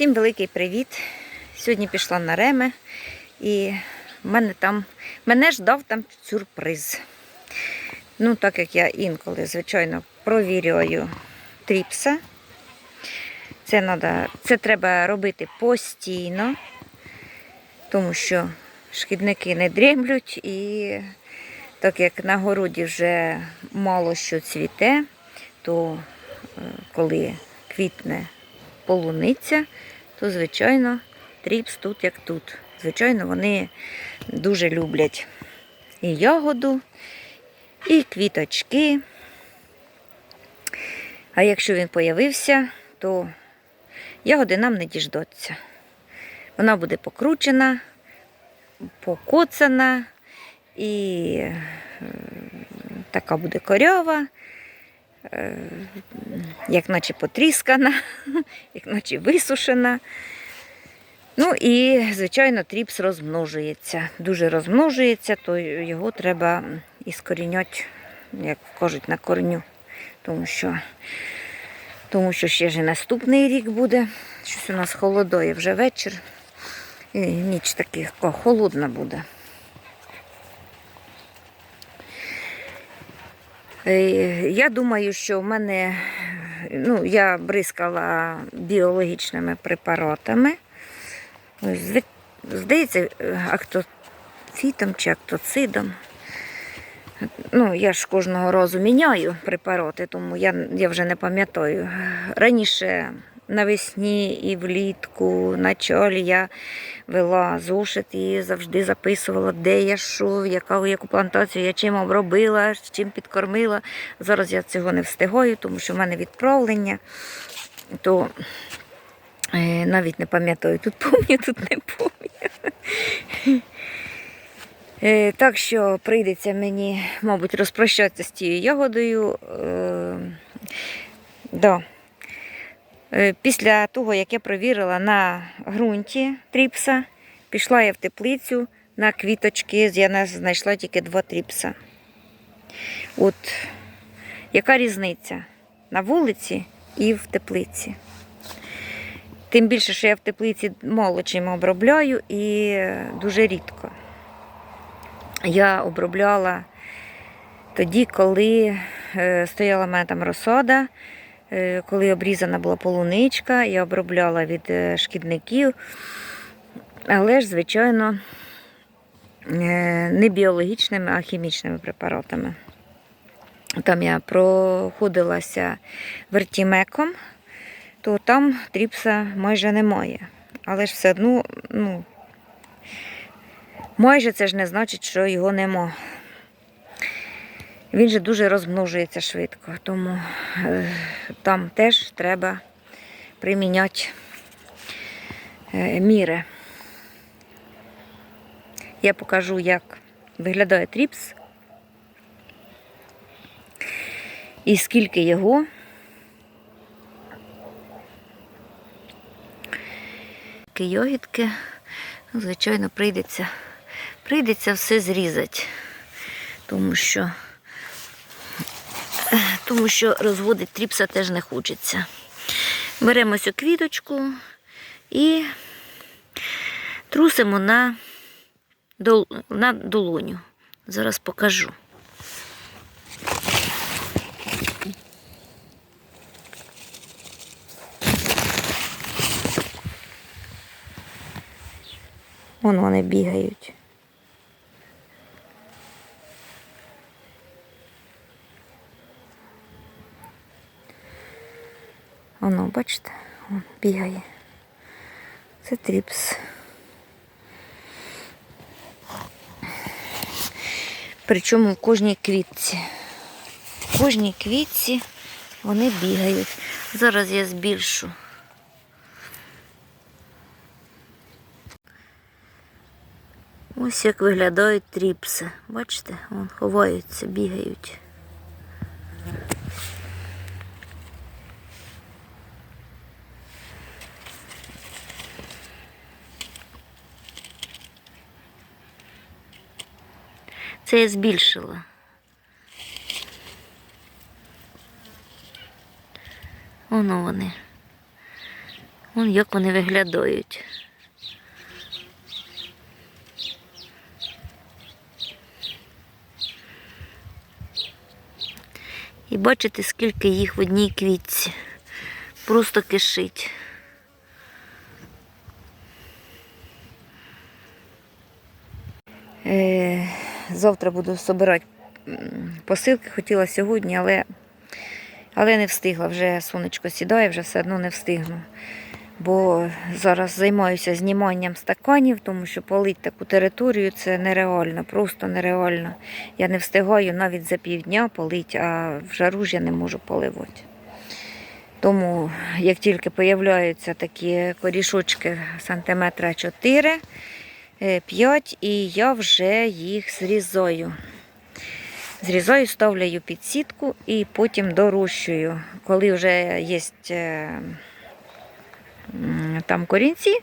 Всім великий привіт. Сьогодні пішла на Реме і мене там, мене ждав там сюрприз. Ну, так як я інколи, звичайно, провірюю тріпса. Це, надо, це треба робити постійно, тому що шкідники не дремлють і так як на городі вже мало що цвіте, то е, коли квітне полуниця, то, звичайно, тріпс тут як тут. Звичайно, вони дуже люблять і ягоду, і квіточки. А якщо він появився, то ягоди нам не діждуться. Вона буде покручена, покоцана і така буде корява, як наче потріскана, як наче висушена. Ну і, звичайно, тріпс розмножується. Дуже розмножується, то його треба іскоріняти, як кажуть, на корню. Тому що, тому що ще ж і наступний рік буде. Щось у нас холодає вже вечір. І ніч така холодна буде. Я думаю, що в мене, ну, я бризкала біологічними препаратами. Здається, актофітом чи актоцидом. Ну, я ж кожного разу міняю препарати, тому я, я вже не пам'ятаю. Раніше навесні і влітку, на чолі я вела зошит і завжди записувала, де я що, яка, яку плантацію я чим обробила, чим підкормила. Зараз я цього не встигаю, тому що в мене відправлення, то е, навіть не пам'ятаю, тут пам'ятаю, тут не пам'ятаю. Е, Так що прийдеться мені, мабуть, розпрощатися з тією ягодою. Е, Да. Е, Після того, як я провірила на ґрунті тріпса, пішла я в теплицю на квіточки, я знайшла тільки два тріпса. От яка різниця на вулиці і в теплиці? Тим більше, що я в теплиці мало обробляю і дуже рідко. Я обробляла тоді, коли е, стояла в мене там розсада, коли обрізана була полуничка, я обробляла від е, шкідників, але ж, звичайно, е, не біологічними, а хімічними препаратами. Там я проходилася вертімеком, то там тріпса майже немає. Але ж все одно, ну, майже це ж не значить, що його нема. Він же дуже розмножується швидко, тому е, там теж треба приміняти е, міри. Я покажу, як виглядає тріпс і скільки його. Йогітки, ну, звичайно, прийдеться, прийдеться все зрізати, тому що, тому що розводити тріпса теж не хочеться. Беремо цю квіточку і трусимо на, дол, на долоню. Зараз покажу. Вон вони бігають. Воно, бачите, Вон бігає. Це тріпс. Причому в кожній квітці. В кожній квітці вони бігають. Зараз я збільшу. Ось як виглядають тріпси. Бачите, вон ховаються, бігають. Це я збільшила. Воно вони. Вон як вони виглядають. І бачите, скільки їх в одній квітці. Просто кишить. Е, завтра буду збирати посилки. Хотіла сьогодні, але, але не встигла. Вже сонечко сідає, вже все одно не встигну. Бо зараз займаюся зніманням стаканів, тому що полить таку територію це нереально, просто нереально. Я не встигаю навіть за півдня полить, а в жару ж я не можу поливати. Тому як тільки появляються такі корішочки сантиметра 4, 5, і я вже їх зрізаю. Зрізаю, ставляю під сітку і потім дорощую. Коли вже є там корінці,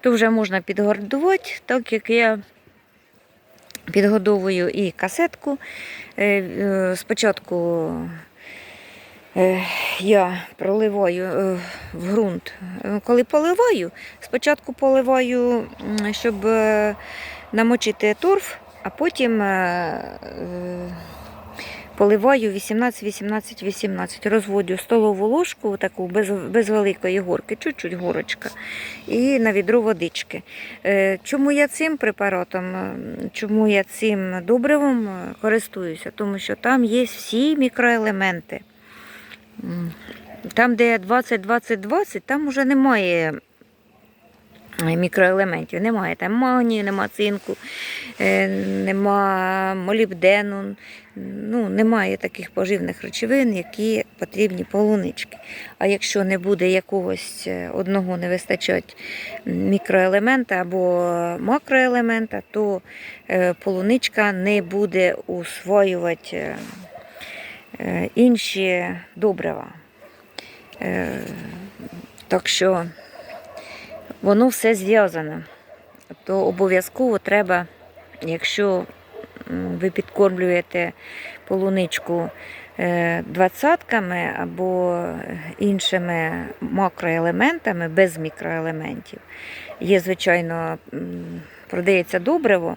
то вже можна підгодувати, так як я підгодовую і касетку. Е, е, Спочатку е, я проливаю е, в ґрунт. Е, Коли поливаю, спочатку поливаю, щоб е, намочити торф, а потім поливаю 18, 18, 18. Розводю столову ложку, таку без, без великої горки, чуть-чуть горочка, і на відро водички. Чому я цим препаратом, чому я цим добривом користуюся? Тому що там є всі мікроелементи. Там, де 20, 20, 20, там вже немає мікроелементів. Немає там магнію, нема цинку, е, нема молібдену, ну, немає таких поживних речовин, які потрібні полунички. А якщо не буде якогось е, одного не вистачать мікроелемента або макроелемента, то е, полуничка не буде усвоювати інші добрива. Е, Так що воно все зв'язано. То обов'язково треба, якщо ви підкормлюєте полуничку е, двадцятками або іншими макроелементами без мікроелементів. Є, звичайно, продається добриво,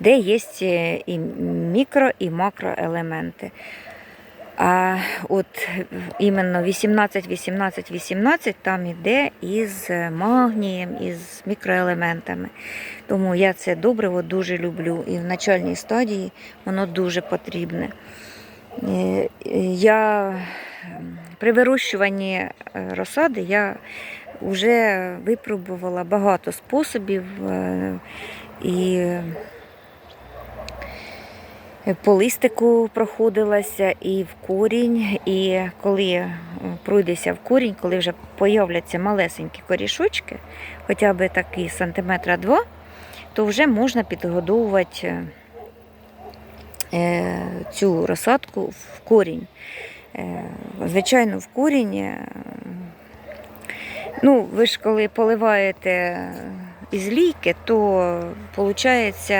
де є і мікро, і макроелементи. А от іменно 18, 18, 18 там іде із магнієм, із мікроелементами. Тому я це добриво дуже люблю. І в начальній стадії воно дуже потрібне. Е, Я при вирощуванні е, розсади я вже випробувала багато способів е, і по листику проходилася і в корінь, і коли е, пройдеся в корінь, коли вже появляться малесенькі корішочки, хоча б такі сантиметра два, то вже можна підгодовувати е, цю розсадку в корінь. Е, Звичайно, в корінь. Ну, ви ж коли поливаєте із лійки, то виходить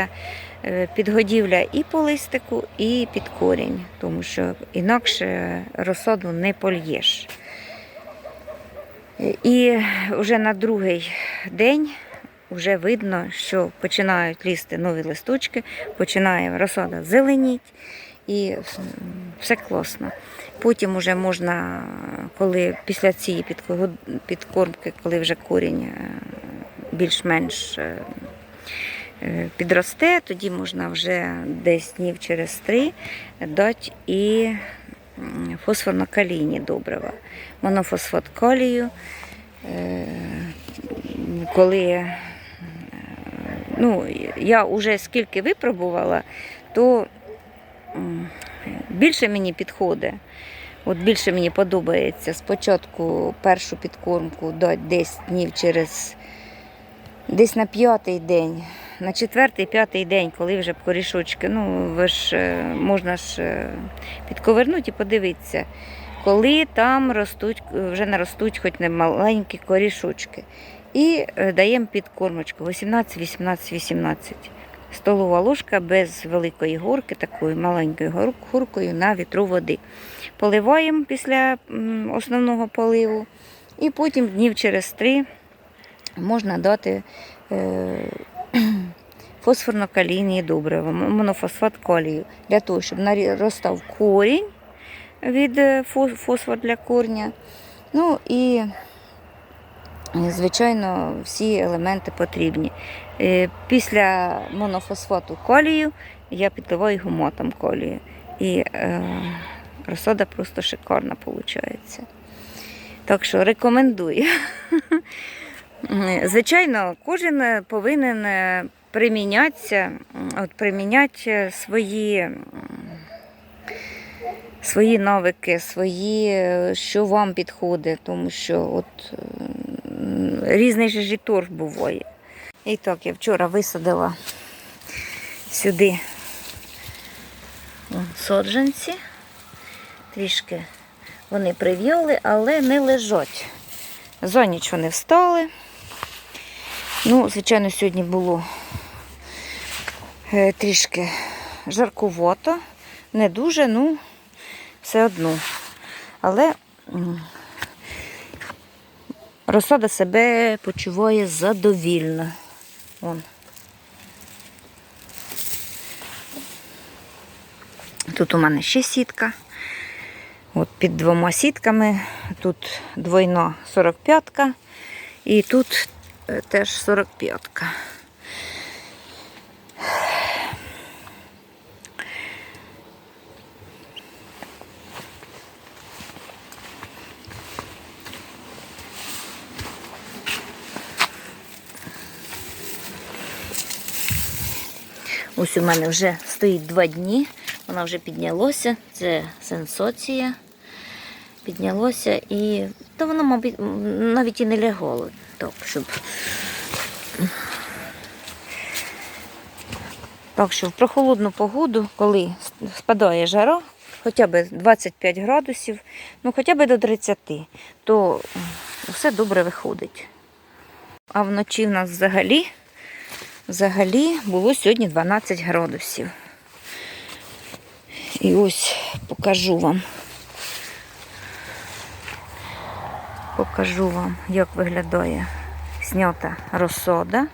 підгодівля і по листику, і під корінь, тому що інакше розсаду не польєш. І вже на другий день вже видно, що починають лізти нові листочки, починає розсада зеленіть і все класно. Потім вже можна, коли після цієї підкормки, коли вже корінь е, більш-менш е, е, підросте, тоді можна вже десь днів через три дати і фосфорно-калійні добрива. Монофосфат калію, е, коли е, ну, я вже скільки випробувала, то більше мені підходить. От більше мені подобається спочатку першу підкормку дати десь днів через десь на п'ятий день, на четвертий, п'ятий день, коли вже корішочки, ну ви ж е, можна ж е, підковернути і подивитися, коли там ростуть, вже наростуть хоч не маленькі корішочки. І е, даємо підкормочку 18, 18, 18. Столова ложка без великої горки, такою маленькою гор- горкою на вітру води. Поливаємо після основного поливу І потім днів через три можна дати е, фосфорно-калійні добрива, монофосфат калію, для того, щоб наростав корінь від е, фосфор для корня. Ну і, звичайно, всі елементи потрібні. Е, Після монофосфату калію я підливаю гумотом калію. І е, розсада просто шикарна виходить. Так що рекомендую. Звичайно, кожен е, повинен е, примінятися, от приміняти свої, свої навики, свої, е, що вам підходить, тому що от різний же ж торф буває. І так, я вчора висадила сюди соджанці. Трішки вони прив'яли, але не лежать. За ніч вони встали. Ну, звичайно, сьогодні було е, трішки жаркувато, не дуже, ну, все одно. Але розсада себе почуває задовільно. Вон. Тут у мене ще сітка. От під двома сітками. Тут двойна 45-ка і тут теж 45-ка. Ось у мене вже стоїть два дні, вона вже піднялося. Це сенсоція. Піднялося і. Та воно, мабуть, навіть і не лягло. Так, щоб... так що в прохолодну погоду, коли спадає жара, хоча б 25 градусів, ну хоча б до 30, то все добре виходить. А вночі в нас взагалі Взагалі було сьогодні 12 градусів. І ось покажу вам. Покажу вам, як виглядає снята розсода.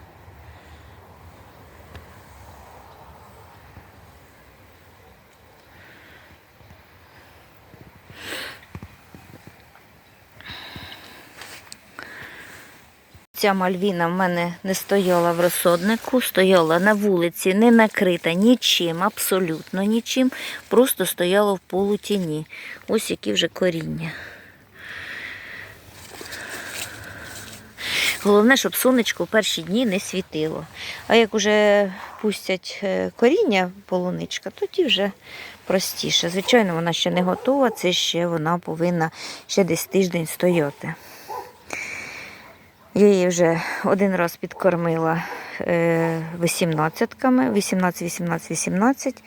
Ця мальвіна в мене не стояла в розсаднику, стояла на вулиці, не накрита нічим, абсолютно нічим, просто стояла в полутіні. Ось які вже коріння. Головне, щоб сонечко в перші дні не світило. А як вже пустять е, коріння полуничка, тоді вже простіше. Звичайно, вона ще не готова, це ще вона повинна ще десь тиждень стояти. Я її вже один раз підкормила 18-ками, 18, 18, 18.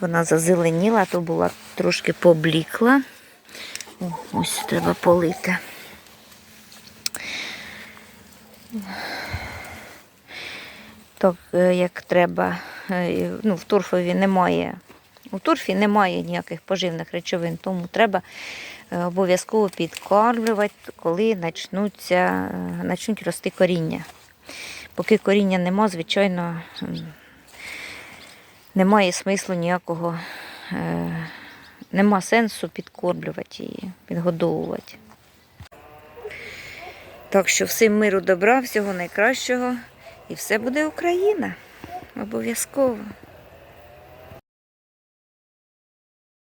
Вона зазеленіла, то була трошки поблікла. О, ось треба полити. Так, е, як треба, е, ну, в торфові немає. У торфі немає ніяких поживних речовин, тому треба е, обов'язково підкормлювати, коли почнуть рости коріння. Поки коріння нема, звичайно, немає смислу ніякого, нема сенсу підкормлювати її, підгодовувати. Так що всім миру добра, всього найкращого. І все буде Україна. Обов'язково.